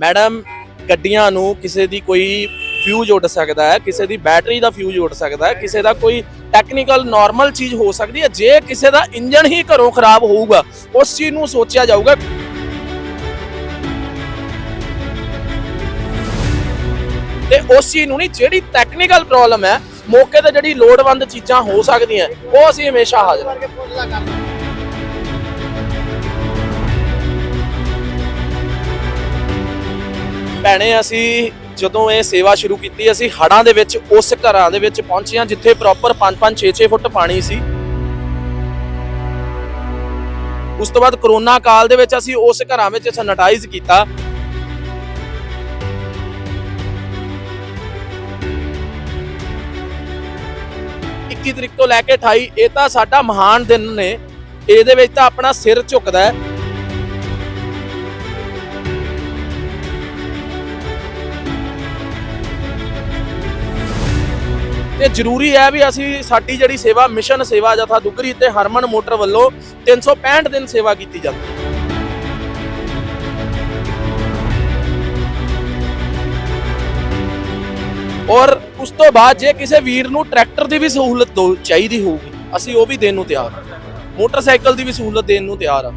Madam, ਗੱਡੀਆਂ ਨੂੰ ਕਿਸੇ ਦੀ ਕੋਈ ਫਿਊਜ਼ ਉੱਡ ਸਕਦਾ ਹੈ, ਕਿਸੇ ਦੀ ਬੈਟਰੀ ਦਾ ਫਿਊਜ਼ ਉੱਡ ਸਕਦਾ ਹੈ, ਕਿਸੇ ਦਾ ਕੋਈ ਟੈਕਨੀਕਲ ਨਾਰਮਲ ਚੀਜ਼ ਹੋ ਸਕਦੀ ਹੈ, ਜੇ ਕਿਸੇ ਦਾ ਇੰਜਨ ਹੀ ਘਰੋਂ ਖਰਾਬ ਹੋਊਗਾ, ਉਸ ਚੀਜ਼ ਨੂੰ ਸੋਚਿਆ ਜਾਊਗਾ। ਤੇ ਉਸ ਚੀਜ਼ ਨੂੰ ਨਹੀਂ, ਜਿਹੜੀ ਟੈਕਨੀਕਲ ਪ੍ਰੋਬਲਮ ਹੈ, ਮੌਕੇ ਤੇ ਜਿਹੜੀ ਲੋੜਵੰਦ ਚੀਜ਼ਾਂ ਹੋ ਸਕਦੀਆਂ, ਉਹ ਅਸੀਂ ਹਮੇਸ਼ਾ ਹਾਜ਼ਰ ਹਾਂ। ਭੈਣੇ, ਅਸੀਂ ਜਦੋਂ ਇਹ ਸੇਵਾ ਸ਼ੁਰੂ ਕੀਤੀ, ਅਸੀਂ ਹੜਾਂ ਦੇ ਵਿੱਚ, ਉਸ ਘਰਾਂ ਦੇ ਵਿੱਚ ਪਹੁੰਚੇ ਜਿੱਥੇ ਪ੍ਰੋਪਰ 5-5 6-6 ਫੁੱਟ ਪਾਣੀ ਸੀ। ਉਸ ਤੋਂ ਬਾਅਦ ਕਰੋਨਾ ਕਾਲ ਦੇ ਵਿੱਚ ਅਸੀਂ ਉਸ ਘਰਾਂ ਵਿੱਚ ਸੈਨੀਟਾਈਜ਼ ਕੀਤਾ। ਇੱਕੀ ਤਰੀਕ ਤੋਂ ਲੈ ਕੇ 28 ਇਹ ਤਾਂ ਸਾਡਾ ਮਹਾਨ ਦਿਨ ਨੇ। ਇਹਦੇ ਵਿੱਚ ਤਾਂ ਆਪਣਾ ਸਿਰ ਝੁਕਦਾ ਹੈ। ਤੇ ਜ਼ਰੂਰੀ ਹੈ ਵੀ ਅਸੀਂ ਸਾਡੀ ਜਿਹੜੀ ਸੇਵਾ, ਮਿਸ਼ਨ ਸੇਵਾ ਜਥਾ ਦੁਗਰੀ ਤੇ ਹਰਮਨ ਮੋਟਰ ਵੱਲੋਂ 365 ਦਿਨ ਸੇਵਾ ਕੀਤੀ ਜਾਂਦੀ ਹੈ। ਔਰ ਉਸ ਤੋਂ ਬਾਅਦ ਜੇ ਕਿਸੇ ਵੀਰ ਨੂੰ ਟਰੈਕਟਰ ਦੀ ਵੀ ਸਹੂਲਤ ਚਾਹੀਦੀ ਹੋਊਗੀ, ਅਸੀਂ ਉਹ ਵੀ ਦੇਣ ਨੂੰ ਤਿਆਰ ਹਾਂ। ਮੋਟਰਸਾਈਕਲ ਦੀ ਵੀ ਸਹੂਲਤ ਦੇਣ ਨੂੰ ਤਿਆਰ ਹਾਂ।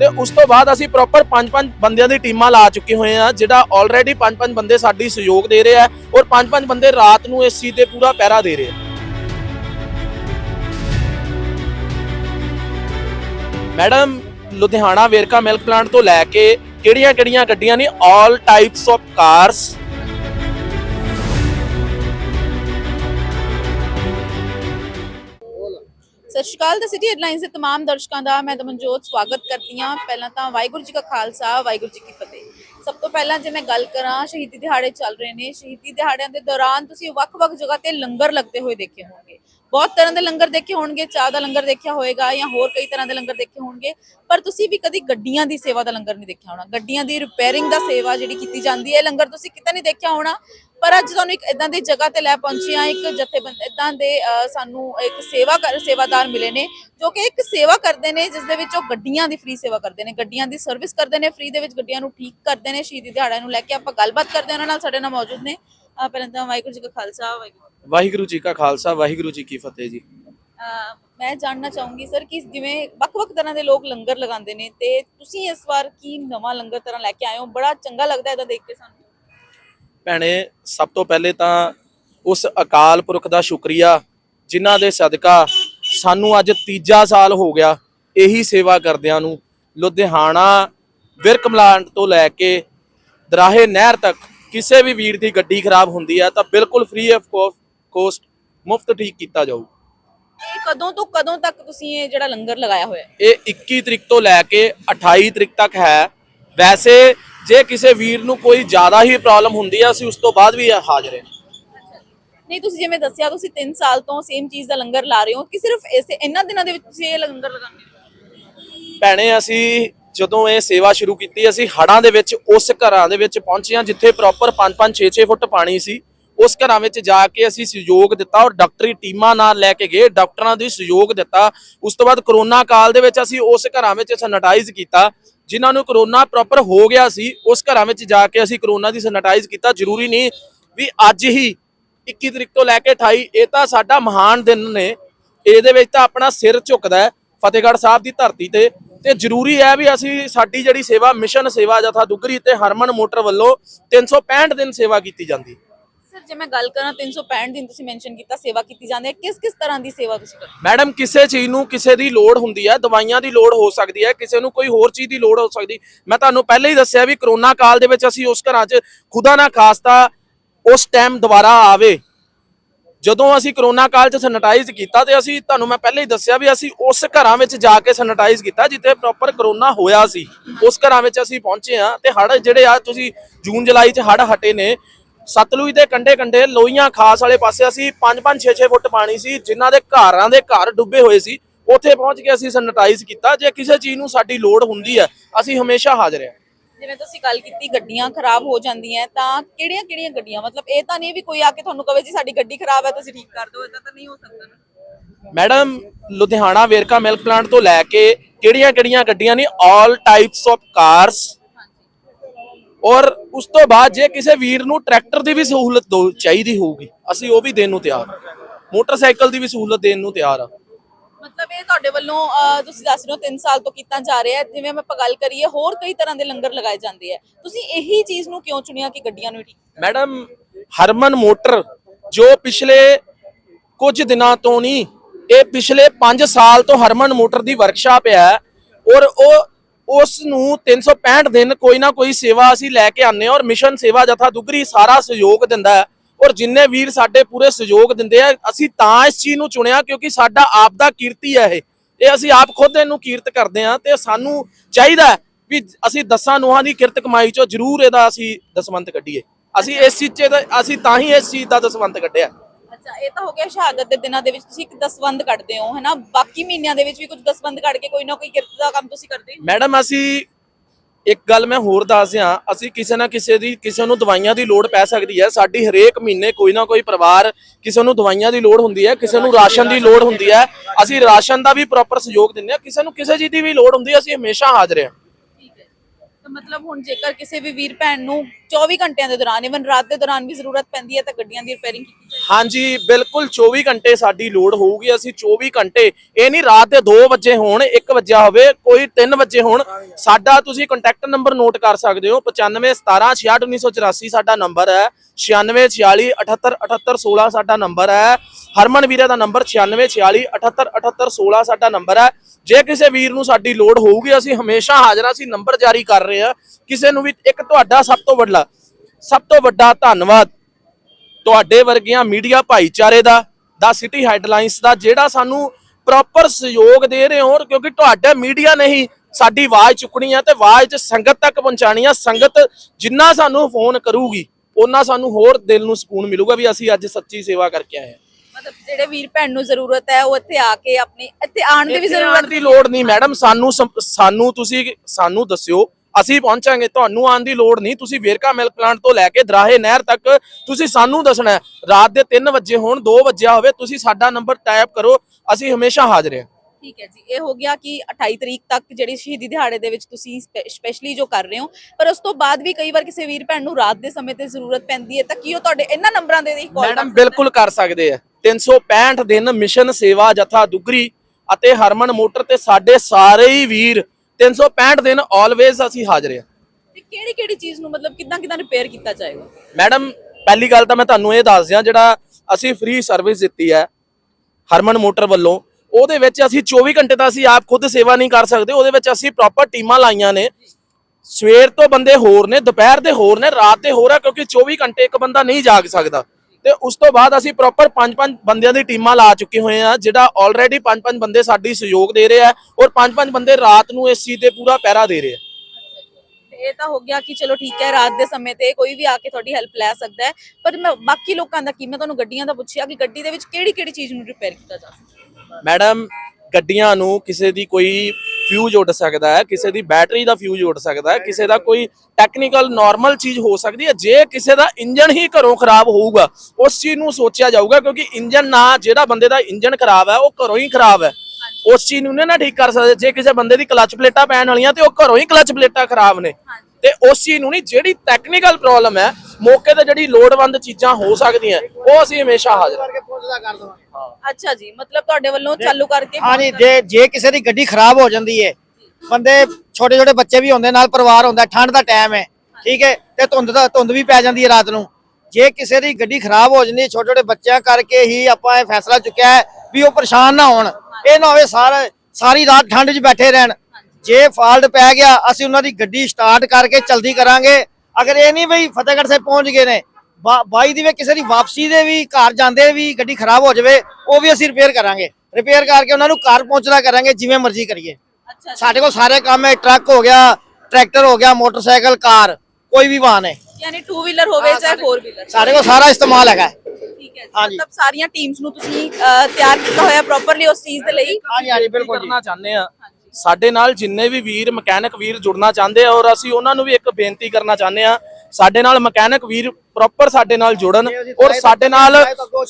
ਤੇ ਉਸ ਤੋਂ ਬਾਅਦ ਅਸੀਂ ਪ੍ਰੋਪਰ 5-5 ਬੰਦਿਆਂ ਦੀ ਟੀਮਾਂ ਲਾ ਚੁੱਕੇ ਹੋਏ ਆ ਜਿਹੜਾ ਆਲਰੇਡੀ 5-5 ਬੰਦੇ ਸਾਡੀ ਸਹਿਯੋਗ ਦੇ ਰਹੇ ਆ ਔਰ 5-5 ਬੰਦੇ ਰਾਤ ਨੂੰ ਇਸ ਚੀਜ਼ ਤੇ ਪੂਰਾ ਪਹਿਰਾ ਦੇ ਰਹੇ ਆ madam, Ludhiana Verka milk plant ਤੋਂ ਲੈ ਕੇ ਕਿਹੜੀਆਂ-ਕਿਹੜੀਆਂ ਗੱਡੀਆਂ ਨੇ? ਆਲ ਟਾਈਪਸ ਆਫ ਕਾਰਸ ਸਤਿ ਸ਼੍ਰੀ ਅਕਾਲ ਦ ਸਿਟੀ ਹੈਡਲਾਈਨਸ ਦੇ ਤਮਾਮ ਦਰਸ਼ਕਾਂ ਦਾ ਮੈਂ ਦਮਨਜੋਤ ਸਵਾਗਤ ਕਰਦੀ ਹਾਂ। ਪਹਿਲਾਂ ਤਾਂ ਵਾਹਿਗੁਰੂ ਜੀ ਕਾ ਖਾਲਸਾ, ਵਾਹਿਗੁਰੂ ਜੀ ਕੀ ਫਤਿਹ। ਸਭ ਤੋਂ ਪਹਿਲਾਂ ਜੇ ਮੈਂ ਗੱਲ ਕਰਾਂ, ਸ਼ਹੀਦੀ ਦਿਹਾੜੇ ਚੱਲ ਰਹੇ ਨੇ। ਸ਼ਹੀਦੀ ਦਿਹਾੜਿਆਂ ਦੇ ਦੌਰਾਨ ਤੁਸੀਂ ਵੱਖ-ਵੱਖ ਜਗ੍ਹਾ ਤੇ ਲੰਗਰ ਲੱਗਦੇ ਹੋਏ ਦੇਖੇ ਹੋਣਗੇ। ਬਹੁਤ ਤਰ੍ਹਾਂ ਦੇ ਲੰਗਰ ਦੇਖੇ ਹੋਣਗੇ ਚਾਹ ਦਾ ਲੰਗਰ ਦੇਖਿਆ ਹੋਵੇਗਾ ਜਾਂ ਹੋਰ ਕਈ ਤਰ੍ਹਾਂ ਦੇ ਲੰਗਰ ਦੇਖੇ ਹੋਣਗੇ ਪਰ ਤੁਸੀਂ ਵੀ ਕਦੀ ਗੱਡੀਆਂ ਦੀ ਸੇਵਾ ਦਾ ਲੰਗਰ ਨਹੀਂ ਦੇਖਿਆ ਹੋਣਾ। ਗੱਡੀਆਂ ਦੀ ਰਿਪੇਅਰਿੰਗ ਦਾ ਸੇਵਾ ਜਿਹੜੀ ਕੀਤੀ ਜਾਂਦੀ ਹੈ ਲੰਗਰ ਤੁਸੀਂ ਕਿਤੇ ਨਹੀਂ ਦੇਖਿਆ ਹੋਣਾ। ਪਰ ਅੱਜ ਤੁਹਾਨੂੰ ਇੱਕ ਇਦਾਂ ਦੀ ਜਗ੍ਹਾ ਤੇ ਲੈ ਪਹੁੰਚੇ ਆ ਇੱਕ ਜਥੇਬੰਦ ਇਦਾਂ ਦੇ ਅਹ, ਸਾਨੂੰ ਇੱਕ ਸੇਵਾ ਕਰ ਸੇਵਾਦਾਰ ਮਿਲੇ ਨੇ ਜੋ ਕਿ ਇੱਕ ਸੇਵਾ ਕਰਦੇ ਨੇ ਜਿਸ ਦੇ ਵਿੱਚ ਉਹ ਗੱਡੀਆਂ ਦੀ ਫ੍ਰੀ ਸੇਵਾ ਕਰਦੇ ਨੇ। ਗੱਡੀਆਂ ਦੀ ਸਰਵਿਸ ਕਰਦੇ ਨੇ ਫ੍ਰੀ ਦੇ ਵਿੱਚ ਗੱਡੀਆਂ ਨੂੰ ਠੀਕ ਕਰਦੇ ਨੇ ਸ਼ਹੀਦੀ ਦਿਹਾੜਿਆਂ ਨੂੰ ਲੈ ਕੇ ਆਪਾਂ ਗੱਲਬਾਤ ਕਰਦੇ ਹਾਂ ਉਹਨਾਂ ਨਾਲ ਸਾਡੇ ਨਾਲ ਮੌਜੂਦ ਨੇ। ਅਹ, ਪਹਿਲਾਂ ਤਾਂ ਵਾਹਿਗੁਰੂ ਜੀ ਕਾ ਖਾਲਸਾ ਵਾਹਿਗੁਰੂ ਵਾਹਿਗੁਰੂ ਜੀ ਕਾ ਖਾਲਸਾ ਵਾਹਿਗੁਰੂ ਜੀ ਕੀ ਫਤਿਹ ਜੀ। ਅਹ, ਮੈਂ ਜਾਣਨਾ ਚਾਹੂੰਗੀ ਸਰ ਕਿ ਜਿਵੇਂ ਵੱਖ-ਵੱਖ ਤਰ੍ਹਾਂ ਦੇ ਲੋਕ ਲੰਗਰ ਲਗਾਉਂਦੇ ਨੇ ਤੇ ਤੁਸੀਂ ਇਸ ਵਾਰ ਕੀ ਨਵਾਂ ਲੰਗਰ ਤਰ੍ਹਾਂ ਲੈ ਕੇ ਆਏ ਹੋ? ਬੜਾ ਚੰਗਾ ਲੱਗਦਾ ਇਹਦਾ ਦੇਖ ਕੇ ਸਾਨੂੰ। ਭੈਣੇ ਸਭ ਤੋਂ ਪਹਿਲੇ ਤਾਂ ਉਸ ਅਕਾਲ ਪੁਰਖ ਦਾ ਸ਼ੁਕਰੀਆ ਜਿਨ੍ਹਾਂ ਦੇ ਸਦਕਾ ਸਾਨੂੰ ਅੱਜ ਤੀਜਾ ਸਾਲ ਹੋ ਗਿਆ ਇਹੀ ਸੇਵਾ ਕਰਦਿਆਂ ਨੂੰ। ਲੁਧਿਆਣਾ ਵਿਰਕ ਮਲਾਂਟ ਤੋਂ ਲੈ ਕੇ ਦਰਾਹੇ ਨਹਿਰ ਤੱਕ ਕਿਸੇ ਵੀ ਵੀਰ ਦੀ ਗੱਡੀ ਖਰਾਬ ਹੁੰਦੀ ਹੈ ਤਾਂ ਬਿਲਕੁਲ ਫ੍ਰੀ ਆਫ ਕੋਸਟ ਮੁਫਤ ਠੀਕ ਕੀਤਾ ਜਾਊ। ਇਹ ਕਦੋਂ ਤੋਂ ਕਦੋਂ ਤੱਕ ਤੁਸੀਂ ਇਹ ਜਿਹੜਾ ਲੰਗਰ ਲਗਾਇਆ ਹੋਇਆ ਹੈ? ਇਹ 21 ਤਰੀਕ ਤੋਂ ਲੈ ਕੇ 28 ਤਰੀਕ ਤੱਕ ਹੈ। ਵੈਸੇ ਜੇ ਕਿਸੇ ਵੀਰ ਨੂੰ ਕੋਈ ਜ਼ਿਆਦਾ ਹੀ ਪ੍ਰੋਬਲਮ ਹੁੰਦੀ ਹੈ ਅਸੀਂ ਉਸ ਤੋਂ ਬਾਅਦ ਵੀ ਹਾਜ਼ਰ ਹਾਂ। ਨਹੀਂ ਤੁਸੀਂ ਜਿਵੇਂ ਦੱਸਿਆ ਤੁਸੀਂ 3 ਸਾਲ ਤੋਂ ਸੇਮ ਚੀਜ਼ ਦਾ ਲੰਗਰ ਲਾ ਰਹੇ ਹੋ ਕਿ ਸਿਰਫ ਇਸੇ ਇਹਨਾਂ ਦਿਨਾਂ ਦੇ ਵਿੱਚ ਤੁਸੀਂ ਇਹ ਲੰਗਰ ਲਗਾਉਂਦੇ ਹੋ? ਭੈਣੇ ਅਸੀਂ ਜਦੋਂ ਇਹ ਸੇਵਾ ਸ਼ੁਰੂ ਕੀਤੀ, ਅਸੀਂ ਹੜਾਂ ਦੇ ਵਿੱਚ, ਉਸ ਘਰਾਂ ਦੇ ਵਿੱਚ ਪਹੁੰਚੇ ਹਾਂ, ਜਿੱਥੇ ਪ੍ਰੋਪਰ 5-5 6-6 ਫੁੱਟ ਪਾਣੀ ਸੀ। ਉਸ ਘਰਾਂ ਵਿੱਚ ਜਾ ਕੇ ਅਸੀਂ ਸਹਿਯੋਗ ਦਿੱਤਾ ਔਰ ਡਾਕਟਰੀ ਟੀਮਾਂ ਨਾਲ ਲੈ ਕੇ ਗਏ, ਡਾਕਟਰਾਂ ਦੀ ਸਹਿਯੋਗ ਦਿੱਤਾ। ਉਸ ਤੋਂ ਬਾਅਦ ਕਰੋਨਾ ਕਾਲ ਦੇ ਵਿੱਚ ਅਸੀਂ ਉਸ ਘਰਾਂ ਵਿੱਚ ਸੈਨੇਟਾਈਜ਼ ਕੀਤਾ, ਜਿਨ੍ਹਾਂ ਨੂੰ ਕਰੋਨਾ ਪ੍ਰੋਪਰ ਹੋ ਗਿਆ ਸੀ, ਉਸ ਘਰਾਂ ਵਿੱਚ ਜਾ ਕੇ ਅਸੀਂ ਕਰੋਨਾ ਦੀ ਸੈਨੇਟਾਈਜ਼ ਕੀਤਾ। ਜ਼ਰੂਰੀ ਨਹੀਂ ਵੀ ਅੱਜ ਹੀ 21 ਤਰੀਕ ਤੋਂ ਲੈ ਕੇ 28 ਇਹ ਤਾਂ ਸਾਡਾ ਮਹਾਨ ਦਿਨ ਨੇ। ਇਹਦੇ ਵਿੱਚ ਤਾਂ ਆਪਣਾ ਸਿਰ ਝੁਕਦਾ ਫਤਿਹਗੜ੍ਹ ਸਾਹਿਬ ਦੀ ਧਰਤੀ ਤੇ ਤੇ ਜ਼ਰੂਰੀ ਹੈ ਵੀ ਅਸੀਂ ਸਾਡੀ ਜਿਹੜੀ ਸੇਵਾ ਮਿਸ਼ਨ ਸੇਵਾ ਜਥਾ ਦੁਗਰੀ ਤੇ ਹਰਮਨ ਮੋਟਰ ਵੱਲੋਂ 365 ਦਿਨ ਸੇਵਾ ਕੀਤੀ ਜਾਂਦੀ। ਸਰ ਜੇ ਮੈਂ ਗੱਲ ਕਰਾਂ 365 ਦਿਨ ਤੁਸੀਂ ਮੈਂਸ਼ਨ ਕੀਤਾ ਸੇਵਾ ਕੀਤੀ ਜਾਂਦੀ ਹੈ। ਕਿਸ ਕਿਸ ਤਰ੍ਹਾਂ ਦੀ ਸੇਵਾ ਤੁਸੀਂ ਕਰਦੇ ਮੈਡਮ ਕਿਸੇ ਚੀਜ਼ ਨੂੰ ਕਿਸੇ ਦੀ ਲੋੜ ਹੁੰਦੀ ਹੈ ਦਵਾਈਆਂ ਦੀ ਲੋੜ ਹੋ ਸਕਦੀ ਹੈ ਕਿਸੇ ਨੂੰ ਕੋਈ ਹੋਰ ਚੀਜ਼ ਦੀ ਲੋੜ ਹੋ ਸਕਦੀ। ਮੈਂ ਤੁਹਾਨੂੰ ਪਹਿਲਾਂ ਹੀ ਦੱਸਿਆ ਵੀ ਕਰੋਨਾ ਕਾਲ ਦੇ ਵਿੱਚ ਅਸੀਂ ਉਸ ਘਰਾਂ 'ਚ ਖੁਦਾ ਨਾ ਖਾਸਤਾ ਉਸ ਟਾਈਮ ਦੁਬਾਰਾ ਆਵੇ। ਜਦੋਂ ਅਸੀਂ ਕਰੋਨਾ ਕਾਲ 'ਚ ਸੈਨੇਟਾਈਜ਼ ਕੀਤਾ ਤੇ ਅਸੀਂ, ਤੁਹਾਨੂੰ ਮੈਂ ਪਹਿਲਾਂ ਹੀ ਦੱਸਿਆ ਵੀ ਅਸੀਂ ਉਸ ਘਰਾਂ ਵਿੱਚ ਜਾ ਕੇ ਸੈਨੇਟਾਈਜ਼ ਕੀਤਾ ਜਿੱਥੇ ਪ੍ਰੋਪਰ ਕਰੋਨਾ ਹੋਇਆ ਸੀ। ਉਸ ਘਰਾਂ ਵਿੱਚ ਅਸੀਂ ਪਹੁੰਚੇ ਆ ਤੇ ਹੜ ਜਿਹੜੇ ਆ, ਤੁਸੀਂ ਜੂਨ, ਜੁਲਾਈ 'ਚ ਹੜ ਹਟੇ ਨੇ। ਸਤਲੁਜ ਦੇ ਕੰਢੇ ਕੰਢੇ ਲੋਹੀਆਂ ਖਾਸ ਵਾਲੇ ਪਾਸੇ ਅਸੀਂ 5-5 6-6 ਫੁੱਟ ਪਾਣੀ ਸੀ, ਜਿਨ੍ਹਾਂ ਦੇ ਘਰਾਂ ਦੇ ਘਰ ਡੁੱਬੇ ਹੋਏ ਸੀ। ਉੱਥੇ ਪਹੁੰਚ ਕੇ ਅਸੀਂ ਸੈਨੇਟਾਈਜ਼ ਕੀਤਾ। ਜੇ ਕਿਸੇ ਚੀਜ਼ ਨੂੰ ਸਾਡੀ ਲੋੜ ਹੁੰਦੀ ਹੈ, ਅਸੀਂ ਹਮੇਸ਼ਾ ਹਾਜ਼ਰ ਹਾਂ। ਜਿਵੇਂ ਤੁਸੀਂ ਗੱਲ ਕੀਤੀ ਗੱਡੀਆਂ ਖਰਾਬ ਹੋ ਜਾਂਦੀਆਂ, ਤਾਂ ਕਿਹੜੀਆਂ ਕਿਹੜੀਆਂ ਗੱਡੀਆਂ? ਮਤਲਬ ਇਹ ਤਾਂ ਨਹੀਂ ਵੀ ਕੋਈ ਆ ਕੇ ਤੁਹਾਨੂੰ ਕਵੇ ਜੀ ਸਾਡੀ ਗੱਡੀ ਖਰਾਬ ਹੈ, ਤੁਸੀਂ ਠੀਕ ਕਰ ਦਿਓ ਇਦਾਂ ਤਾਂ ਨਹੀਂ ਹੋ ਸਕਦਾ ਨਾ। Madam, Ludhiana Verka milk plant ਤੋਂ ਲੈ ਕੇ ਕਿਹੜੀਆਂ ਕਿਹੜੀਆਂ ਗੱਡੀਆਂ ਨੇ? 올 ਟਾਈਪਸ ਆਫ ਕਾਰਸ ਔਰ ਉਸ ਤੋਂ ਬਾਅਦ ਜੇ ਕਿਸੇ ਵੀਰ ਨੂੰ ਟਰੈਕਟਰ ਦੀ ਵੀ ਸਹੂਲਤ ਚਾਹੀਦੀ ਹੋਊਗੀ, ਅਸੀਂ ਉਹ ਵੀ ਦੇਣ ਨੂੰ ਤਿਆਰ ਮੋਟਰਸਾਈਕਲ ਦੀ ਵੀ ਸਹੂਲਤ ਦੇਣ ਨੂੰ ਤਿਆਰ ਆ ਮਤਲਬ ਇਹ ਤੁਹਾਡੇ ਵੱਲੋਂ ਅਹ, ਤੁਸੀਂ ਦੱਸ ਰਹੇ ਹੋ 3 ਸਾਲ ਤੋਂ ਕੀਤਾ ਜਾ ਰਿਹਾ ਹੈ। ਜਿਵੇਂ ਆਪਾਂ ਗੱਲ ਕਰੀਏ ਹੋਰ ਕਈ ਤਰ੍ਹਾਂ ਦੇ ਲੰਗਰ ਲਗਾਏ ਜਾਂਦੇ ਆ ਤੁਸੀਂ ਇਹੀ ਚੀਜ਼ ਨੂੰ ਕਿਉਂ ਚੁਣਿਆ ਕਿ ਗੱਡੀਆਂ ਨੂੰ ਹੀ ਠੀਕ ਮੈਡਮ ਹਰਮਨ ਮੋਟਰ ਜੋ ਪਿਛਲੇ ਕੁਝ ਦਿਨਾਂ ਤੋਂ ਨਹੀਂ ਇਹ ਪਿਛਲੇ 5 ਸਾਲ ਤੋਂ ਹਰਮਨ ਮੋਟਰ ਦੀ ਵਰਕਸ਼ਾਪ ਹੈ ਔਰ ਉਹ ਉਸ ਨੂੰ 365 ਦਿਨ ਕੋਈ ਨਾ ਕੋਈ ਸੇਵਾ ਅਸੀਂ ਲੈ ਕੇ ਆਨੇ ਹਾਂ ਔਰ ਮਿਸ਼ਨ ਸੇਵਾ ਜਥਾ ਦੁਗਰੀ ਸਾਰਾ ਸਹਿਯੋਗ ਦਿੰਦਾ ਹੈ। ਔਰ ਜਿੰਨੇ ਵੀਰ ਸਾਡੇ ਪੂਰੇ ਸਹਿਯੋਗ ਦਿੰਦੇ ਆ ਅਸੀਂ ਤਾਂ ਇਸ ਚੀਜ਼ ਨੂੰ ਚੁਣਿਆ ਕਿਉਂਕਿ ਸਾਡਾ ਆਪ ਦਾ ਕੀਰਤੀ ਹੈ ਇਹ। ਇਹ ਅਸੀਂ ਆਪ ਖੁਦ ਇਹਨੂੰ ਕੀਰਤ ਕਰਦੇ ਆ ਤੇ ਸਾਨੂੰ ਚਾਹੀਦਾ ਵੀ ਅਸੀਂ ਦਸਾਂ ਨੂਹਾਂ ਦੀ ਕਿਰਤ ਕਮਾਈ ਚੋਂ ਜ਼ਰੂਰ ਇਹਦਾ ਅਸੀਂ ਦਸਵੰਤ ਕੱਢੀਏ। ਅਸੀਂ ਇਸ ਚੀਜ਼ ਇਹਦਾ- ਅਸੀਂ ਤਾਂ ਹੀ ਇਸ ਚੀਜ਼ ਦਾ ਦਸਵੰਤ ਕੱਢਿਆ। ਅੱਛਾ ਇਹ ਤਾਂ ਹੋ ਗਿਆ ਸ਼ਹਾਦਤ ਦੇ ਦਿਨਾਂ ਦੇ ਵਿੱਚ ਤੁਸੀਂ ਇੱਕ ਦਸਵੰਦ ਕੱਢਦੇ ਹੋ ਹੈਨਾ? ਬਾਕੀ ਮਹੀਨਿਆਂ ਦੇ ਵਿੱਚ ਵੀ ਕੁਝ ਦਸਵੰਦ ਕੱਢ ਕੇ ਕੋਈ ਨਾ ਕੋਈ ਕਿਰਤ ਦਾ ਕੰਮ ਤੁਸੀਂ ਕਰਦੇ ਹੋ। ਮੈਡਮ ਅਸੀਂ ਇੱਕ ਗੱਲ ਮੈਂ ਹੋਰ ਦੱਸ ਦਿਆਂ, ਅਸੀਂ ਕਿਸੇ ਨਾ ਕਿਸੇ ਦੀ, ਕਿਸੇ ਨੂੰ ਦਵਾਈਆਂ ਦੀ ਲੋੜ ਪੈ ਸਕਦੀ ਹੈ। ਸਾਡੀ ਹਰੇਕ ਮਹੀਨੇ ਕੋਈ ਨਾ ਕੋਈ ਪਰਿਵਾਰ ਕਿਸੇ ਨੂੰ ਦਵਾਈਆਂ ਦੀ ਲੋੜ ਹੁੰਦੀ ਹੈ, ਕਿਸੇ ਨੂੰ ਰਾਸ਼ਨ ਦੀ ਲੋੜ ਹੁੰਦੀ ਹੈ। ਅਸੀਂ ਰਾਸ਼ਨ ਦਾ ਵੀ ਪ੍ਰੋਪਰ ਸਹਿਯੋਗ ਦਿੰਦੇ ਹਾਂ, ਕਿਸੇ ਨੂੰ ਕਿਸੇ ਚੀਜ਼ ਦੀ ਵੀ ਲੋੜ ਹੁੰਦੀ ਹੈ, ਅਸੀਂ ਹਮੇਸ਼ਾ ਹਾਜ਼ਰ ਹਾਂ। ਮਤਲਬ ਹੁਣ ਜੇਕਰ ਕਿਸੇ ਵੀ ਵੀਰ ਭੈਣ ਨੂੰ 24 ਘੰਟਿਆਂ ਦੇ ਦੌਰਾਨ ਇਵਨ ਰਾਤ ਦੇ ਦੌਰਾਨ ਵੀ ਜ਼ਰੂਰਤ ਪੈਂਦੀ ਹੈ ਤਾਂ ਗੱਡੀਆਂ ਦੀ ਰਿਪੇਅਰਿੰਗ ਕੀਤੀ ਜਾਏ ਹਾਂਜੀ, ਬਿਲਕੁਲ 24 ਘੰਟੇ ਸਾਡੀ ਲੋੜ ਹੋਊਗੀ। ਅਸੀਂ 24 ਘੰਟੇ, ਇਹ ਨਹੀਂ ਰਾਤ ਦੇ 2 ਵਜੇ ਹੋਣ 1 ਵਜੇ ਹੋਵੇ, ਕੋਈ 3 ਵਜੇ ਹੋਣ, ਸਾਡਾ ਤੁਸੀਂ ਕੰਟੈਕਟ ਨੰਬਰ ਨੋਟ ਕਰ ਸਕਦੇ ਹੋ। 9517666984 ਸਾਡਾ ਨੰਬਰ ਹੈ। 9646788816 ਸਾਡਾ ਨੰਬਰ ਹੈ। ਹਰਮਨ ਵੀਰੇ ਦਾ ਨੰਬਰ 9646788816 ਸਾਡਾ ਨੰਬਰ ਹੈ। ਜੇ ਕਿਸੇ ਵੀਰ ਨੂੰ ਸਾਡੀ ਲੋੜ ਹੋਊਗੀ, ਅਸੀਂ ਹਮੇਸ਼ਾ ਹਾਜ਼ਰ ਹਾਂ। ਅਸੀਂ ਨੰਬਰ ਜਾਰੀ ਕਰ ਰਹੇ ਹਾਂ। ਕਿਸੇ ਨੂੰ ਵੀ ਇੱਕ ਤੁਹਾਡਾ ਸਭ ਤੋਂ ਵੱਡਾ ਸਭ ਤੋਂ ਵੱਡਾ ਧੰਨਵਾਦ। ਤੁਹਾਡੇ ਵਰਗੀਆਂ ਮੀਡੀਆ ਭਾਈਚਾਰੇ ਦਾ ਦਾ ਸਿਟੀ ਹੈਡਲਾਈਨਸ ਦਾ ਜਿਹੜਾ ਸਾਨੂੰ ਪ੍ਰੋਪਰ ਸਹਿਯੋਗ ਦੇ ਰਹੇ ਹੋ ਕਿਉਂਕਿ ਤੁਹਾਡਾ ਮੀਡੀਆ ਨੇ ਹੀ ਸਾਡੀ ਆਵਾਜ਼ ਚੁੱਕਣੀ ਹੈ ਤੇ ਆਵਾਜ਼ ਚ ਸੰਗਤ ਤੱਕ ਪਹੁੰਚਾਣੀ ਹੈ ਸੰਗਤ ਜਿੰਨਾ ਸਾਨੂੰ ਫੋਨ ਕਰੂਗੀ ਉਹਨਾਂ ਸਾਨੂੰ ਹੋਰ ਦਿਲ ਨੂੰ ਸਕੂਨ ਮਿਲੂਗਾ ਵੀ ਅਸੀਂ ਅੱਜ ਸੱਚੀ ਸੇਵਾ ਕਰਕੇ ਆਏ ਹਾਂ। ਮਤਲਬ ਜਿਹੜੇ ਵੀਰ ਭੈਣ ਨੂੰ ਜ਼ਰੂਰਤ ਹੈ ਉਹ ਇੱਥੇ ਆ ਕੇ ਆਪਣੀ ਇੱਥੇ ਆਉਣ ਦੀ ਵੀ ਜ਼ਰੂਰਤ ਦੀ ਲੋੜ ਨਹੀਂ ਮੈਡਮ। ਸਾਨੂੰ ਸਾਨੂੰ ਤੁਸੀਂ ਸਾਨੂੰ ਦੱਸਿਓ ਅਸੀਂ ਪਹੁੰਚਾਂਗੇ ਤੁਹਾਨੂੰ ਆਉਣ ਦੀ ਲੋੜ ਨਹੀਂ। ਤੁਸੀਂ ਵੇਰਕਾ ਮਿਲਕ ਪਲਾਂਟ ਤੋਂ ਲੈ ਕੇ ਦਰਾਹੇ ਨਹਿਰ ਤੱਕ ਤੁਸੀਂ ਸਾਨੂੰ ਦੱਸਣਾ। ਰਾਤ ਦੇ 3 ਵਜੇ ਹੋਣ 2 ਵਜੇ ਹੋਵੇ ਤੁਸੀਂ ਸਾਡਾ ਨੰਬਰ ਟਾਈਪ ਕਰੋ ਅਸੀਂ ਹਮੇਸ਼ਾ ਹਾਜ਼ਰ ਹਾਂ। ਠੀਕ ਹੈ ਜੀ ਇਹ ਹੋ ਗਿਆ ਕਿ 28 ਤਰੀਕ ਤੱਕ ਜਿਹੜੀ ਸ਼ਹੀਦੀ ਦਿਹਾੜੇ ਦੇ ਵਿੱਚ ਤੁਸੀਂ ਸਪੈਸ਼ਲੀ ਜੋ ਕਰ ਰਹੇ ਹੋ ਪਰ ਉਸ ਤੋਂ ਬਾਅਦ ਵੀ ਕਈ ਵਾਰ ਕਿਸੇ ਵੀਰ ਭੈਣ ਨੂੰ ਰਾਤ ਦੇ ਸਮੇਂ ਤੇ ਜ਼ਰੂਰਤ ਪੈਂਦੀ ਹੈ ਤਾਂ ਕੀ ਉਹ ਤੁਹਾਡੇ ਇਹਨਾਂ ਨੰਬਰਾਂ ਦੇ ਹੀ ਕਾਲ ਮੈਡਮ ਬਿਲਕੁਲ ਕਰ ਸਕਦੇ ਆ 365 ਦਿਨ ਮਿਸ਼ਨ ਸੇਵਾ ਜਥਾ ਦੁਗਰੀ ਅਤੇ ਹਰਮਨ ਮੋਟਰ ਤੇ ਸਾਡੇ ਸਾਰੇ ਹੀ ਵੀਰ 365 ਦਿਨ ਆਲਵੇਜ਼ ਅਸੀਂ ਹਾਜ਼ਰ ਹਾਂ। ਤੇ ਕਿਹੜੀ ਕਿਹੜੀ ਚੀਜ਼ ਨੂੰ ਮਤਲਬ ਕਿਦਾਂ ਕਿਦਾਂ ਰਿਪੇਅਰ ਕੀਤਾ ਜਾਏਗਾ? ਮੈਡਮ ਪਹਿਲੀ ਗੱਲ ਤਾਂ ਮੈਂ ਤੁਹਾਨੂੰ ਇਹ ਦੱਸ ਦਿਆਂ ਜਿਹੜਾ ਅਸੀਂ ਫ੍ਰੀ ਸਰਵਿਸ ਦਿੱਤੀ ਹੈ ਹਰਮਨ ਮੋਟਰ ਵੱਲੋਂ ਉਹਦੇ ਵਿੱਚ ਅਸੀਂ 24 ਘੰਟੇ ਤਾਂ ਅਸੀਂ ਆਪ ਖੁਦ ਸੇਵਾ ਨਹੀਂ ਕਰ ਸਕਦੇ ਉਹਦੇ ਵਿੱਚ ਅਸੀਂ ਪ੍ਰੋਪਰ ਟੀਮਾਂ ਲਾਈਆਂ ਨੇ। ਸਵੇਰ ਤੋਂ ਬੰਦੇ ਹੋਰ ਨੇ ਦੁਪਹਿਰ ਦੇ ਹੋਰ ਨੇ ਰਾਤ ਦੇ ਹੋਰ ਆ ਕਿਉਂਕਿ 24 ਘੰਟੇ ਇੱਕ ਬੰਦਾ ਨਹੀਂ ਜਾਗ ਸਕਦਾ। ਤੇ ਉਸ ਤੋਂ ਬਾਅਦ ਅਸੀਂ ਪ੍ਰੋਪਰ 5-5 ਬੰਦਿਆਂ ਦੀ ਟੀਮਾਂ ਲਾ ਚੁੱਕੇ ਹੋਏ ਆ ਜਿਹੜਾ ਆਲਰੇਡੀ 5-5 ਬੰਦੇ ਸਾਡੀ ਸਹਿਯੋਗ ਦੇ ਰਹੇ ਆ ਔਰ 5-5 ਬੰਦੇ ਰਾਤ ਨੂੰ ਇਸ ਚੀਜ਼ ਤੇ ਪੂਰਾ ਪਹਿਰਾ ਦੇ ਰਹੇ ਆ ਇਹ ਤਾਂ ਹੋ ਗਿਆ ਕਿ ਚਲੋ ਠੀਕ ਹੈ ਰਾਤ ਦੇ ਸਮੇਂ ਤੇ ਕੋਈ ਵੀ ਆ ਕੇ ਤੁਹਾਡੀ ਹੈਲਪ ਲੈ ਸਕਦਾ ਹੈ ਪਰ ਮੈਂ ਬਾਕੀ ਲੋਕਾਂ ਦਾ ਕੀ ਮੈਂ ਤੁਹਾਨੂੰ ਗੱਡੀਆਂ ਦਾ ਪੁੱਛਿਆ ਕਿ ਗੱਡੀ ਦੇ ਵਿੱਚ ਕਿਹੜੀ ਕਿਹੜੀ ਚੀਜ਼ ਨੂੰ ਰਿਪੇਅਰ ਕੀਤਾ ਜਾ ਸਕਦਾ ਮੈਡਮ ਗੱਡੀਆਂ ਨੂੰ ਕਿਸੇ ਦੀ ਕੋਈ ਫਿਊਜ਼ ਉੱਡ ਸਕਦਾ ਹੈ, ਕਿਸੇ ਦੀ ਬੈਟਰੀ ਦਾ ਫਿਊਜ਼ ਉੱਡ ਸਕਦਾ ਹੈ, ਕਿਸੇ ਦਾ ਕੋਈ ਟੈਕਨੀਕਲ ਨਾਰਮਲ ਚੀਜ਼ ਹੋ ਸਕਦੀ ਹੈ, ਜੇ ਕਿਸੇ ਦਾ ਇੰਜਨ ਹੀ ਘਰੋਂ ਖਰਾਬ ਹੋਊਗਾ, ਉਸ ਚੀਜ਼ ਨੂੰ ਸੋਚਿਆ ਜਾਊਗਾ ਕਿਉਂਕਿ ਇੰਜਨ ਨਾ ਜਿਹੜਾ ਬੰਦੇ ਦਾ ਇੰਜਨ ਖਰਾਬ ਹੈ, ਉਹ ਘਰੋਂ ਹੀ ਖਰਾਬ ਹੈ। ਉਸ ਚੀਜ਼ ਨੂੰ ਨੀ ਨਾ ਠੀਕ ਕਰ ਸਕਦੇ, ਜੇ ਕਿਸੇ ਬੰਦੇ ਦੀ ਕਲਚ ਪਲੇਟਾਂ ਪੈਣ ਵਾਲੀਆਂ ਤੇ ਉਹ ਘਰੋਂ ਹੀ ਕਲਚ ਪਲੇਟਾਂ ਖਰਾਬ ਨੇ। ਤੇ ਉਸ ਚੀਜ਼ ਨੂੰ ਨਹੀਂ ਜਿਹੜੀ ਟੈਕਨੀਕਲ ਪ੍ਰੋਬਲਮ ਹੈ ਮੌਕੇ ਤੇ ਜਿਹੜੀ ਲੋੜਵੰਦ ਚੀਜ਼ਾਂ ਹੋ ਸਕਦੀਆਂ ਉਹ ਅਸੀਂ ਹਮੇਸ਼ਾ ਹਾਜ਼ਰ ਹਾਂ। ਕਰਕੇ ਪਹੁੰਚਦਾ ਕਰ ਦਵਾਂਗੇ। ਅੱਛਾ ਜੀ ਮਤਲਬ ਤੁਹਾਡੇ ਵੱਲੋਂ ਚਾਲੂ ਕਰਕੇ ਹਾਂਜੀ ਜੇ ਜੇ ਕਿਸੇ ਦੀ ਗੱਡੀ ਖਰਾਬ ਹੋ ਜਾਂਦੀ ਏ ਬੰਦੇ ਛੋਟੇ ਛੋਟੇ ਬੱਚੇ ਵੀ ਹੁੰਦੇ ਨਾਲ ਪਰਿਵਾਰ ਹੁੰਦਾ ਠੰਡ ਦਾ ਟਾਈਮ ਹੈ ਠੀਕ ਹੈ ਤੇ ਧੁੰਦ ਦਾ ਧੁੰਦ ਵੀ ਪੈ ਜਾਂਦੀ ਹੈ ਰਾਤ ਨੂੰ। ਜੇ ਕਿਸੇ ਦੀ ਗੱਡੀ ਖਰਾਬ ਹੋ ਜਾਂਦੀ ਹੈ ਛੋਟੇ ਛੋਟੇ ਬੱਚਿਆਂ ਕਰਕੇ ਹੀ ਆਪਾਂ ਇਹ ਫੈਸਲਾ ਚੁੱਕਿਆ ਹੈ ਵੀ ਉਹ ਪਰੇਸ਼ਾਨ ਨਾ ਹੋਣ ਇਹ ਨਾ ਹੋਵੇ ਸਾਰਾ ਸਾਰੀ ਰਾਤ ਠੰਡ 'ਚ ਬੈਠੇ ਰਹਿਣ। ਜੇ ਫਾਲਟ ਪੈ ਗਿਆ ਅਸੀਂ ਉਹਨਾਂ ਦੀ ਗੱਡੀ ਸਟਾਰਟ ਕਰਕੇ ਚਲਦੀ ਕਰਾਂਗੇ। ਅਗਰ ਇਹ ਨਹੀਂ ਬਈ ਫਤਿਹਗੜ੍ਹ ਸਾਹਿਬ ਪਹੁੰਚ ਗਏ ਨੇ ਬਾਈ ਦੀ ਵੇ ਕਿਸੇ ਦੀ ਵਾਪਸੀ ਦੇ ਵੀ ਘਰ ਜਾਂਦੇ ਵੀ ਗੱਡੀ ਖਰਾਬ ਹੋ ਜਾਵੇ ਉਹ ਵੀ ਅਸੀਂ ਰਿਪੇਅਰ ਕਰਾਂਗੇ। ਰਿਪੇਅਰ ਕਰਕੇ ਉਹਨਾਂ ਨੂੰ ਘਰ ਪਹੁੰਚਦਾ ਕਰਾਂਗੇ ਜਿਵੇਂ ਮਰਜ਼ੀ ਕਰੀਏ। ਅੱਛਾ ਜੀ ਸਾਡੇ ਕੋਲ ਸਾਰੇ ਕੰਮ ਹੈ ਟਰੱਕ ਹੋ ਗਿਆ ਟਰੈਕਟਰ ਹੋ ਗਿਆ ਮੋਟਰਸਾਈਕਲ ਕਾਰ ਕੋਈ ਵੀ ਵਾਹਨ ਹੈ। ਯਾਨੀ 2 ਵੀਲਰ ਹੋਵੇ ਚਾਹੇ 4 ਵੀਲਰ ਸਾਡੇ ਕੋਲ ਸਾਰਾ ਇਸਤੇਮਾਲ ਹੈਗਾ ਹੈ। ਠੀਕ ਹੈ ਜੀ। ਮਤਲਬ ਸਾਰੀਆਂ ਟੀਮਸ ਨੂੰ ਤੁਸੀਂ ਤਿਆਰ ਕੀਤਾ ਹੋਇਆ ਪ੍ਰੋਪਰਲੀ ਉਸ ਚੀਜ਼ ਦੇ ਲਈ। ਹਾਂਜੀ ਹਾਂਜੀ ਬਿਲਕੁਲ ਜੀ। ਕਰਨਾ ਚਾਹੁੰਦੇ ਆ। ਸਾਡੇ ਨਾਲ ਜਿੰਨੇ ਵੀ ਵੀਰ ਮਕੈਨਿਕ ਵੀਰ ਜੁੜਨਾ ਚਾਹੁੰਦੇ ਆ ਔਰ ਅਸੀਂ ਉਹਨਾਂ ਨੂੰ ਵੀ ਇੱਕ ਬੇਨਤੀ ਕਰਨਾ ਚਾਹੁੰਦੇ ਆ ਸਾਡੇ ਨਾਲ ਮਕੈਨਿਕ ਵੀਰ ਪ੍ਰੋਪਰ ਸਾਡੇ ਨਾਲ ਜੁੜਨ ਔਰ ਸਾਡੇ ਨਾਲ।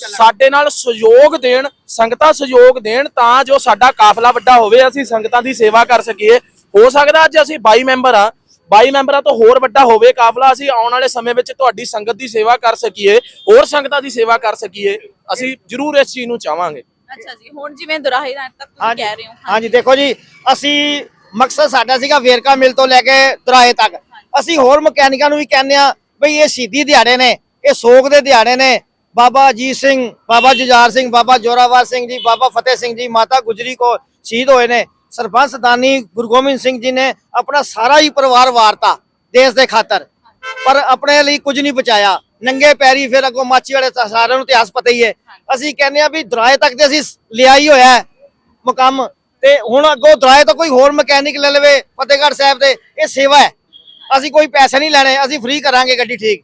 ਸਾਡੇ ਨਾਲ ਸਹਿਯੋਗ ਦੇਣ ਸੰਗਤਾਂ ਸਹਿਯੋਗ ਦੇਣ ਤਾਂ ਜੋ ਸਾਡਾ ਕਾਫਲਾ ਵੱਡਾ ਹੋਵੇ ਅਸੀਂ ਸੰਗਤਾਂ ਦੀ ਸੇਵਾ ਕਰ ਸਕੀਏ ਹੋ ਸਕਦਾ ਅੱਜ ਅਸੀਂ 22 ਮੈਂਬਰ ਆ 22 ਮੈਂਬਰਾਂ ਤੋਂ ਹੋਰ ਵੱਡਾ ਹੋਵੇ ਕਾਫਲਾ ਅਸੀਂ ਆਉਣ ਵਾਲੇ ਸਮੇਂ ਵਿੱਚ ਤੁਹਾਡੀ ਸੰਗਤ ਦੀ ਸੇਵਾ ਕਰ ਸਕੀਏ ਹੋਰ ਸੰਗਤਾਂ ਦੀ ਸੇਵਾ ਕਰ ਸਕੀਏ ਅਸੀਂ ਜ਼ਰੂਰ ਇਸ ਚੀਜ਼ ਨੂੰ ਚਾਹਾਂਗੇ ਅੱਛਾ ਜੀ ਹੁਣ ਜਿਵੇਂ ਦੁਰਾਹੇ ਨਾਲ ਤੱਕ ਤੁਸੀਂ ਹਾਂਜੀ ਕਹਿ ਰਹੇ ਹੋ ਹਾਂਜੀ। ਦੇਖੋ ਜੀ ਅਸੀਂ ਮਕਸਦ ਸਾਡਾ ਸੀਗਾ ਵੇਰਕਾ ਮਿਲ ਤੋਂ ਲੈ ਕੇ ਦਰਾਏ ਤੱਕ। ਅਸੀਂ ਹੋਰ ਮਕੈਨਿਕਾਂ ਨੂੰ ਵੀ ਕਹਿੰਦੇ ਆ ਬਈ ਇਹ ਸ਼ਹੀਦੀ ਦਿਹਾੜੇ ਨੇ ਇਹ ਸੋਗ ਦੇ ਦਿਹਾੜੇ ਨੇ। ਬਾਬਾ ਅਜੀਤ ਸਿੰਘ ਬਾਬਾ ਜੁਝਾਰ ਸਿੰਘ ਬਾਬਾ ਜੋਰਾਵਰ ਸਿੰਘ ਜੀ ਬਾਬਾ ਫਤਿਹ ਸਿੰਘ ਜੀ ਮਾਤਾ ਗੁਜਰੀ ਕੋ ਸ਼ਹੀਦ ਹੋਏ ਨੇ। ਸਰਪੰਚ ਸਦਾਨੀ ਗੁਰੂ ਗੋਬਿੰਦ ਸਿੰਘ ਜੀ ਨੇ ਆਪਣਾ ਸਾਰਾ ਹੀ ਪਰਿਵਾਰ ਵਾਰਤਾ ਦੇਸ਼ ਦੇ ਖਾਤਰ। ਪਰ ਆਪਣੇ ਲਈ ਕੁਝ ਨਹੀਂ ਬਚਾਇਆ। ਨੰਗੇ ਪੈਰੀ ਫਿਰ ਅੱਗੋਂ ਮਾਚੀ ਵਾਲੇ ਸਾਰਿਆਂ ਨੂੰ ਇਤਿਹਾਸ ਪਤਾ ਹੀ ਹੈ। ਅਸੀਂ ਕਹਿੰਦੇ ਆ ਵੀ ਦਰਾਏ ਤੱਕ ਤੇ ਅਸੀਂ ਲਿਆ ਹੀ ਹੋਇਆ ਮੁਕੰਮ। ਤੇ ਹੁਣ ਅੱਗੋਂ ਦਰਾਏ ਤੋਂ ਕੋਈ ਹੋਰ ਮਕੈਨਿਕ ਲੈ ਲਵੇ ਫਤਿਹਗੜ੍ਹ ਸਾਹਿਬ ਦੇ ਇਹ ਸੇਵਾ ਹੈ। ਅਸੀਂ ਕੋਈ ਪੈਸੇ ਨਹੀਂ ਲੈਣੇ ਅਸੀਂ ਫ੍ਰੀ ਕਰਾਂਗੇ ਗੱਡੀ ਠੀਕ।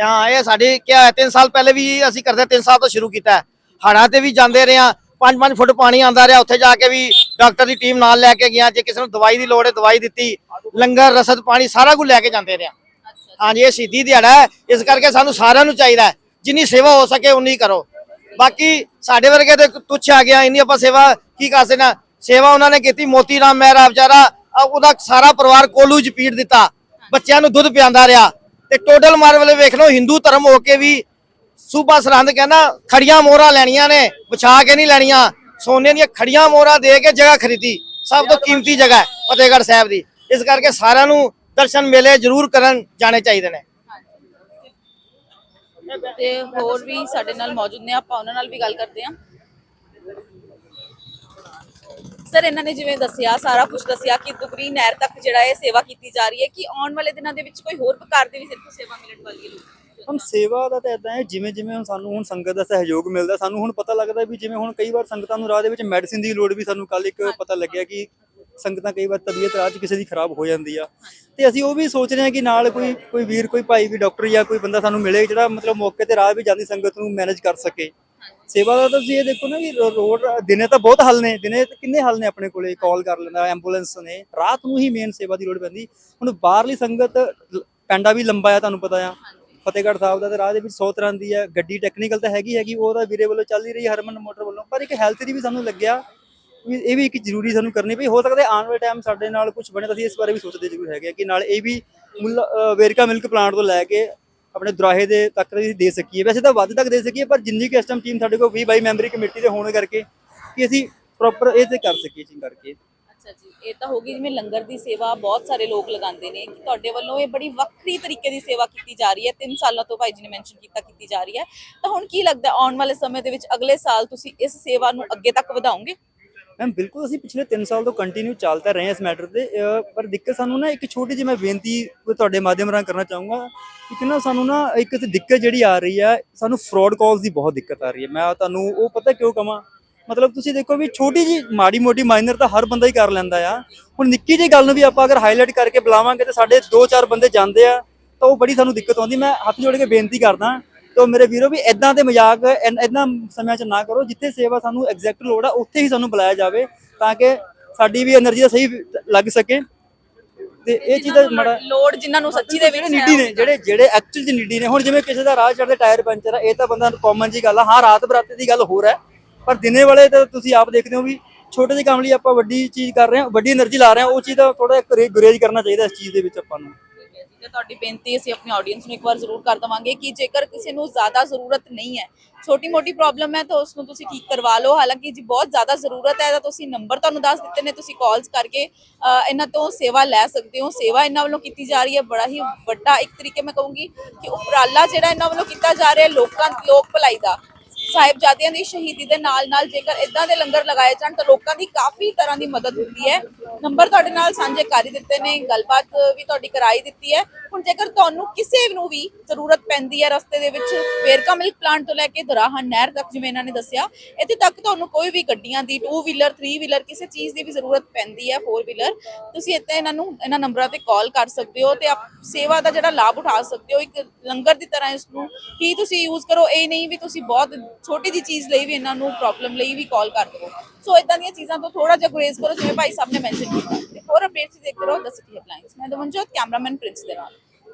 ਹਾਂ ਇਹ ਸਾਡੀ ਕਿਹਾ ਹੈ 3 ਸਾਲ ਪਹਿਲੇ ਵੀ ਅਸੀਂ ਕਰਦੇ 3 ਸਾਲ ਤੋਂ ਸ਼ੁਰੂ ਕੀਤਾ ਹੜਾਂ ਤੇ ਵੀ ਜਾਂਦੇ ਰਹੇ ਹਾਂ 5-5 ਫੁੱਟ ਪਾਣੀ ਆਂਦਾ ਰਿਹਾ ਉੱਥੇ ਜਾ ਕੇ ਵੀ ਡਾਕਟਰ ਦੀ ਟੀਮ ਨਾਲ ਲੈ ਕੇ ਗਿਆ ਜੇ ਕਿਸੇ ਨੂੰ ਦਵਾਈ ਦੀ ਲੋੜ ਹੈ ਦਵਾਈ ਦਿੱਤੀ ਲੰਗਰ ਰਸਦ ਪਾਣੀ ਸਾਰਾ ਕੁਝ ਲੈ ਕੇ ਜਾਂਦੇ ਰਹੇ ਹਾਂਜੀ ਇਹ ਸ਼ਹੀਦੀ ਦਿਹਾੜਾ ਹੈ। ਇਸ ਕਰਕੇ ਸਾਨੂੰ ਸਾਰਿਆਂ ਨੂੰ ਚਾਹੀਦਾ ਹੈ। ਜਿੰਨੀ ਸੇਵਾ ਹੋ ਸਕੇ ਉਨੀ ਕਰੋ। ਬਾਕੀ ਸਾਡੇ ਵਰਗੇ ਤੇ ਤੁੱਛ ਆ ਗਿਆ ਇੰਨੀ ਆਪਾਂ ਸੇਵਾ ਕੀ ਕਰ ਸਕਦੇ ਹਾਂ? ਸੇਵਾ ਉਹਨਾਂ ਨੇ ਕੀਤੀ ਮੋਤੀ ਰਾਮ ਮਹਿਰਾ ਵਿਚਾਰਾ ਉਹਦਾ ਸਾਰਾ ਪਰਿਵਾਰ ਕੋਲੂ ਚ ਪੀੜ ਦਿੱਤਾ। ਬੱਚਿਆਂ ਨੂੰ ਦੁੱਧ ਪਿਆਂਦਾ ਰਿਹਾ। ਤੇ ਟੋਟਲ ਮਾਰ ਵਾਲੇ ਵੇਖ ਲਓ ਹਿੰਦੂ ਧਰਮ ਹੋ ਕੇ ਵੀ ਸੂਬਾ ਸਰਹੰਦ ਕਹਿੰਦਾ ਖੜੀਆਂ ਮੋਹਰਾਂ ਲੈਣੀਆਂ ਨੇ ਵਿਛਾ ਕੇ ਨਹੀਂ ਲੈਣੀਆਂ। ਸੋਨੇ ਦੀਆਂ ਖੜੀਆਂ ਮੋਹਰਾਂ ਦੇ ਕੇ ਜਗ੍ਹਾ ਖਰੀਦੀ। ਸਭ ਤੋਂ ਕੀਮਤੀ ਜਗ੍ਹਾ ਹੈ ਫਤਿਹਗੜ੍ਹ ਸਾਹਿਬ ਦੀ। ਇਸ ਕਰਕੇ ਸਾਰਿਆਂ ਨੂੰ ਦਰਸ਼ਨ ਮੇਲੇ ਜ਼ਰੂਰ ਕਰਨ ਜਾਣੇ ਚਾਹੀਦੇ ਨੇ। ਤੇ ਹੋਰ ਵੀ ਸਾਡੇ ਨਾਲ ਮੌਜੂਦ ਨੇ ਆਪਾਂ ਉਹਨਾਂ ਨਾਲ ਵੀ ਗੱਲ ਕਰਦੇ ਹਾਂ। ਸਰ ਇਹਨਾਂ ਨੇ ਜਿਵੇਂ ਦੱਸਿਆ ਸਾਰਾ ਕੁਝ ਦੱਸਿਆ ਕਿ ਦੁਗਰੀ ਨਹਿਰ ਤੱਕ ਜਿਹੜਾ ਇਹ ਸੇਵਾ ਕੀਤੀ ਜਾ ਰਹੀ ਹੈ ਕਿ ਆਉਣ ਵਾਲੇ ਦਿਨਾਂ ਦੇ ਵਿੱਚ ਕੋਈ ਹੋਰ ਪ੍ਰਕਾਰ ਦੀ ਵੀ ਸਿਰਫ ਸੇਵਾ ਮਿਲਣ ਵਾਲੀ ਹੈ? ਹਮ ਸੇਵਾ ਦਾ ਤਾਂ ਇਦਾਂ ਹੈ ਜਿਵੇਂ ਜਿਵੇਂ ਹੁਣ ਸਾਨੂੰ ਹੁਣ ਸੰਗਤ ਦਾ ਸਹਿਯੋਗ ਮਿਲਦਾ ਸਾਨੂੰ ਹੁਣ ਪਤਾ ਲੱਗਦਾ ਵੀ ਜਿਵੇਂ ਹੁਣ ਕਈ ਵਾਰ ਸੰਗਤਾਂ ਨੂੰ ਰਾਹ ਦੇ ਵਿੱਚ ਮੈਡੀਸਿਨ ਦੀ ਲੋੜ ਵੀ ਸਾਨੂੰ ਕੱਲ ਇੱਕ ਪਤਾ ਲੱਗਿਆ ਕਿ ਸੰਗਤਾਂ ਕਈ ਵਾਰ ਤਬੀਅਤ ਰਾਹ 'ਚ ਕਿਸੇ ਦੀ ਖਰਾਬ ਹੋ ਜਾਂਦੀ ਆ। ਤੇ ਅਸੀਂ ਉਹ ਵੀ ਸੋਚ ਰਹੇ ਹਾਂ ਕਿ ਨਾਲ ਕੋਈ ਕੋਈ ਵੀਰ ਕੋਈ ਭਾਈ ਵੀ ਡਾਕਟਰ ਜਾਂ ਕੋਈ ਬੰਦਾ ਸਾਨੂੰ ਮਿਲੇ ਜਿਹੜਾ ਮਤਲਬ ਮੌਕੇ ਤੇ ਰਾਹ ਵੀ ਜਾਂਦੀ ਸੰਗਤ ਨੂੰ ਮੈਨੇਜ ਕਰ ਸਕੇ। ਸੇਵਾ ਦਾ ਤਾਂ ਤੁਸੀਂ ਇਹ ਦੇਖੋ ਨਾ ਵੀ ਰੋਡ ਦਿਨੇ ਤਾਂ ਬਹੁਤ ਹੱਲ ਨੇ ਦਿਨੇ ਕਿੰਨੇ ਹੱਲ ਨੇ ਆਪਣੇ ਕੋਲੇ ਕਾਲ ਕਰ ਲੈਂਦਾ ਐਂਬੂਲੈਂਸ ਨੇ ਰਾਤ ਨੂੰ ਹੀ ਮੇਨ ਸੇਵਾ ਦੀ ਲੋੜ ਪੈਂਦੀ। ਹੁਣ ਬਾਹਰਲੀ ਸੰਗਤ ਪੈਂਡਾ ਵੀ ਲੰਬਾ ਆ ਤੁਹਾਨੂੰ ਪਤਾ ਆ। ਫਤਿਹਗੜ੍ਹ ਸਾਹਿਬ ਦਾ ਤੇ ਰਾਹ ਦੇ ਵਿੱਚ 100 ਤਰ੍ਹਾਂ ਦੀ ਹੈ ਗੱਡੀ ਟੈਕਨੀਕਲ ਤਾਂ ਹੈਗੀ ਹੈਗੀ ਉਹ ਤਾਂ ਵੀਰੇ ਵੱਲੋਂ ਚੱਲ ਹੀ ਰਹੀ ਹੈ, ਹਰਮਨ ਮੋਟਰ ਵੱਲੋਂ ਪਰ ਇੱਕ ਹੈਲਥ ਦੀ ਵੀ ਸਾਨੂੰ ਲੱਗਿਆ ਵੀ ਇਹ ਵੀ ਇੱਕ ਜ਼ਰੂਰੀ ਸਾਨੂੰ ਕਰਨੀ ਪਈ। ਹੋ ਸਕਦਾ ਆਉਣ ਵਾਲੇ ਟਾਈਮ ਸਾਡੇ ਨਾਲ ਕੁਝ ਬਣੇ ਤਾਂ ਅਸੀਂ ਇਸ ਬਾਰੇ ਵੀ ਸੋਚਦੇ ਜ਼ਰੂਰ ਹੈਗੇ ਕਿ ਨਾਲ ਇਹ ਵੀ ਮੁੱਲ ਵੇਰਕਾ ਮਿਲਕ ਪਲਾਂਟ ਤੋਂ ਲੈ ਕੇ ਆਪਣੇ ਦੁਰਾਹੇ ਦੇ ਤੱਕ ਵੀ ਦੇ ਸਕੀਏ। ਵੈਸੇ ਤਾਂ ਵੱਧ ਤੱਕ ਦੇ ਸਕੀਏ, ਪਰ ਜਿੰਨੀ ਕਿ ਇਸ ਟਾਈਮ ਟੀਮ ਸਾਡੇ ਕੋਲ 20 22 ਮੈਂਬਰੀ ਕਮੇਟੀ ਦੇ ਹੋਣ ਕਰਕੇ ਕਿ ਅਸੀਂ ਪ੍ਰੋਪਰ ਇਹ ਤੇ ਕਰ ਸਕੀਏ ਚੀਜ਼ ਕਰਕੇ। ਅੱਛਾ ਜੀ, ਇਹ ਤਾਂ ਹੋ ਗਈ ਜਿਵੇਂ ਲੰਗਰ ਦੀ ਸੇਵਾ, ਬਹੁਤ ਸਾਰੇ ਲੋਕ ਲਗਾਉਂਦੇ ਨੇ ਕਿ ਤੁਹਾਡੇ ਵੱਲੋਂ ਇਹ ਬੜੀ ਵੱਖਰੀ ਤਰੀਕੇ ਦੀ ਸੇਵਾ ਕੀਤੀ ਜਾ ਰਹੀ ਹੈ। 3 ਸਾਲਾਂ ਤੋਂ ਭਾਈ ਜੀ ਨੇ ਮੈਂਸ਼ਨ ਕੀਤਾ ਕੀਤੀ ਜਾ ਰਹੀ ਹੈ। ਤਾਂ ਹੁਣ ਕੀ ਲੱਗਦਾ ਆਉਣ ਵਾਲੇ ਸਮੇਂ ਦੇ ਵਿੱਚ ਅਗਲੇ ਸਾਲ ਤੁਸੀਂ ਇਸ ਸੇਵਾ ਨੂੰ ਅੱਗੇ ਤੱਕ ਵਧਾਓਗੇ? ਮੈਮ ਬਿਲਕੁਲ ਅਸੀਂ ਪਿਛਲੇ 3 ਸਾਲ ਤੋਂ ਕੰਟੀਨਿਊ ਚੱਲਦਾ ਰਹੇ ਹਾਂ ਇਸ ਮੈਟਰ ਤੇ ਪਰ ਦਿੱਕਤ ਸਾਨੂੰ ਨਾ ਇੱਕ ਛੋਟੀ ਜਿਹੀ ਮੈਂ ਬੇਨਤੀ ਤੁਹਾਡੇ ਮਾਧਿਅਮ ਰਾਹੀਂ ਕਰਨਾ ਚਾਹੂੰਗਾ ਕਿ ਨਾ ਸਾਨੂੰ ਨਾ ਇੱਕ ਦਿੱਕਤ ਜਿਹੜੀ ਆ ਰਹੀ ਹੈ ਸਾਨੂੰ ਫਰਾਡ ਕਾਲਸ ਦੀ ਬਹੁਤ ਦਿੱਕਤ ਆ ਰਹੀ ਹੈ ਮੈਂ ਤੁਹਾਨੂੰ ਉਹ ਪਤਾ ਕਿਉਂ ਕਵਾਂ? ਮਤਲਬ ਤੁਸੀਂ ਦੇਖੋ ਵੀ ਛੋਟੀ ਜੀ ਮਾੜੀ ਮੋਟੀ ਮਾਈਨਰ ਤਾਂ ਹਰ ਬੰਦਾ ਹੀ ਕਰ ਲੈਂਦਾ ਆ। ਹੁਣ ਨਿੱਕੀ ਜਿਹੀ ਗੱਲ ਨੂੰ ਵੀ ਆਪਾਂ ਅਗਰ ਹਾਈਲਾਈਟ ਕਰਕੇ ਬੁਲਾਵਾਂਗੇ ਤੇ ਸਾਡੇ 2-4 ਬੰਦੇ ਜਾਂਦੇ ਆ, ਤਾਂ ਉਹ ਬੜੀ ਸਾਨੂੰ ਦਿੱਕਤ ਆਉਂਦੀ। ਮੈਂ ਹੱਥ ਜੋੜ ਕੇ ਬੇਨਤੀ ਕਰਦਾ ਤੋ ਮੇਰੇ ਵੀਰੋ ਵੀ ਇਦਾਂ ਦੇ ਮਜ਼ਾਕ ਇਦਾਂ ਸਮਿਆਂ 'ਚ ਨਾ ਕਰੋ ਜਿੱਥੇ ਸੇਵਾ ਸਾਨੂੰ ਐਗਜ਼ੈਕਟ ਲੋੜ ਆ ਉੱਥੇ ਹੀ ਸਾਨੂੰ ਬੁਲਾਇਆ ਜਾਵੇ ਤਾਂ ਕਿ ਸਾਡੀ ਵੀ એનર્ਜੀ ਦਾ ਸਹੀ ਲੱਗ ਸਕੇ। ਤੇ ਇਹ ਚੀਜ਼ ਦਾ ਮੜਾ ਲੋਡ ਜਿਨ੍ਹਾਂ ਨੂੰ ਸੱਚੀ ਦੇ ਵਿੱਚ ਨੀਡੀ ਨੇ ਜਿਹੜੇ ਜਿਹੜੇ ਐਕਚੁਅਲ ਜੀ ਨੀਡੀ ਨੇ ਹੁਣ ਜਿਵੇਂ ਕਿਸੇ ਦਾ ਰਾਹ ਚੜਦੇ ਟਾਇਰ ਪੰਚਰ ਆ ਇਹ ਤਾਂ ਬੰਦਾ ਕਾਮਨ ਜੀ ਗੱਲ ਆ ਹਾਂ ਰਾਤ ਬਰਾਤੇ ਦੀ ਗੱਲ ਹੋਰ ਹੈ ਪਰ ਦਿਨੇ ਵਾਲੇ ਤਾਂ ਤੁਸੀਂ ਆਪ ਦੇਖਦੇ ਹੋ ਵੀ ਛੋਟੇ ਜਿਹੇ ਕੰਮ ਲਈ ਆਪਾਂ ਵੱਡੀ ਚੀਜ਼ ਕਰ ਰਹੇ ਹਾਂ ਵੱਡੀ એનર્ਜੀ ਲਾ ਰਹੇ ਹਾਂ ਉਹ ਚੀਜ਼ ਦਾ ਥੋੜਾ ਗੁਰੇਜ ਕਰਨਾ ਚਾਹੀਦਾ ਇਸ ਚੀਜ਼ ਦੇ ਵਿੱਚ ਆਪਾਂ ਨੂੰ। ਤੇ ਤੁਹਾਡੀ ਬੇਨਤੀ ਅਸੀਂ ਆਪਣੀ ਆਡੀਅנס ਨੂੰ ਇੱਕ ਵਾਰ ਜ਼ਰੂਰ ਕਰ ਦਵਾਂਗੇ ਕਿ ਜੇਕਰ ਕਿਸੇ ਨੂੰ ਜ਼ਿਆਦਾ ਜ਼ਰੂਰਤ ਨਹੀਂ ਹੈ, ਛੋਟੀ ਮੋਟੀ ਪ੍ਰੋਬਲਮ ਹੈ ਤਾਂ ਉਸ ਨੂੰ ਤੁਸੀਂ ਠੀਕ ਕਰਵਾ ਲਓ। ਹਾਲਾਂਕਿ ਜੀ ਬਹੁਤ ਜ਼ਿਆਦਾ ਜ਼ਰੂਰਤ ਹੈ, ਤਾਂ ਤੁਸੀਂ ਨੰਬਰ ਤੁਹਾਨੂੰ ਦੱਸ ਦਿੱਤੇ ਨੇ, ਤੁਸੀਂ ਕਾਲਸ ਕਰਕੇ ਇਹਨਾਂ ਤੋਂ ਸੇਵਾ ਲੈ ਸਕਦੇ ਹੋ। ਸੇਵਾ ਇਹਨਾਂ ਵੱਲੋਂ ਕੀਤੀ ਜਾ ਰਹੀ ਹੈ। ਬੜਾ ਹੀ ਵੱਡਾ ਇੱਕ ਤਰੀਕੇ ਮੈਂ ਕਹੂੰਗੀ ਕਿ ਉਪਰਾਲਾ ਜਿਹੜਾ ਇਹਨਾਂ ਵੱਲੋਂ ਕੀਤਾ ਜਾ ਰਿਹਾ ਲੋਕਾਂ, ਲੋਕ ਭਲਾਈ ਦਾ ਸਾਹਿਬਜ਼ਾਦਿਆਂ ਦੀ ਸ਼ਹੀਦੀ ਦੇ ਨਾਲ ਨਾਲ ਜੇਕਰ ਇਦਾਂ ਦੇ ਲੰਗਰ ਲਗਾਏ ਜਾਣ ਤਾਂ ਲੋਕਾਂ ਦੀ ਕਾਫੀ ਤਰ੍ਹਾਂ ਦੀ ਮਦਦ ਹੁੰਦੀ ਹੈ। ਨੰਬਰ ਤੁਹਾਡੇ ਨਾਲ ਸਾਂਝੇ ਕਰ ਹੀ ਦਿੱਤੇ ਨੇ। ਗੱਲਬਾਤ ਵੀ ਤੁਹਾਡੀ ਕਰਾਈ ਦਿੱਤੀ ਹੈ। ਹੁਣ ਜੇਕਰ ਤੁਹਾਨੂੰ ਕਿਸੇ ਨੂੰ ਵੀ ਜ਼ਰੂਰਤ ਪੈਂਦੀ ਹੈ ਰਸਤੇ ਦੇ ਵਿੱਚ ਵੇਰਕਾ ਮਿਲਕ ਪਲਾਂਟ ਤੋਂ ਲੈ ਕੇ ਦਰਾਹਨ ਨਹਿਰ ਤੱਕ, ਜਿਵੇਂ ਇਹਨਾਂ ਨੇ ਦੱਸਿਆ, ਇੱਥੇ ਤੱਕ ਤੁਹਾਨੂੰ ਕੋਈ ਵੀ ਗੱਡੀਆਂ ਦੀ 2 ਵੀਲਰ 3 ਵੀਲਰ ਕਿਸੇ ਚੀਜ਼ ਦੀ ਵੀ ਜ਼ਰੂਰਤ ਪੈਂਦੀ ਹੈ 4 ਵੀਲਰ ਤੁਸੀਂ ਇੱਥੇ ਇਹਨਾਂ ਨੂੰ, ਇਹਨਾਂ ਨੰਬਰਾਂ ਤੇ ਕਾਲ ਕਰ ਸਕਦੇ ਹੋ ਤੇ ਆਪ ਸੇਵਾ ਦਾ ਜਿਹੜਾ ਲਾਭ ਉਠਾ ਸਕਦੇ ਹੋ, ਇੱਕ ਲੰਗਰ ਦੀ ਤਰ੍ਹਾਂ ਇਸ ਨੂੰ ਹੀ ਤੁਸੀਂ ਯੂਜ਼ ਕਰੋ, ਇਹ ਨਹੀਂ ਵੀ ਤੁਸੀਂ ਬਹੁਤ ਛੋਟੀ ਜੀ ਚੀਜ਼ ਲਈ ਵੀ ਇਹਨਾਂ ਨੂੰ ਪ੍ਰੋਬਲਮ ਲਈ ਵੀ ਕਾਲ ਕਰ ਦਿਓ। ਸੋ ਇਦਾਂ ਦੀਆਂ ਚੀਜ਼ਾਂ ਤੋਂ ਥੋੜਾ ਜਿਹਾ ਗੁਰੇਜ਼ ਕਰੋ, ਜਿਵੇਂ ਭਾਈ ਸਾਹਿਬ ਨੇ ਮੈਂਸ਼ਨ ਕੀਤਾ। ਹੋਰ ਅਪਡੇਟਸ ਦੇਖਦੇ ਰਹੋ ਦ ਸਿਟੀ ਹੈਡਲਾਈਨਸ ਮੈਂ ਦਮਨਜੋਤ ਕੈਮਰਾਮੈਨ ਪ੍ਰਿੰਸ ਦੇ ਨਾਲ।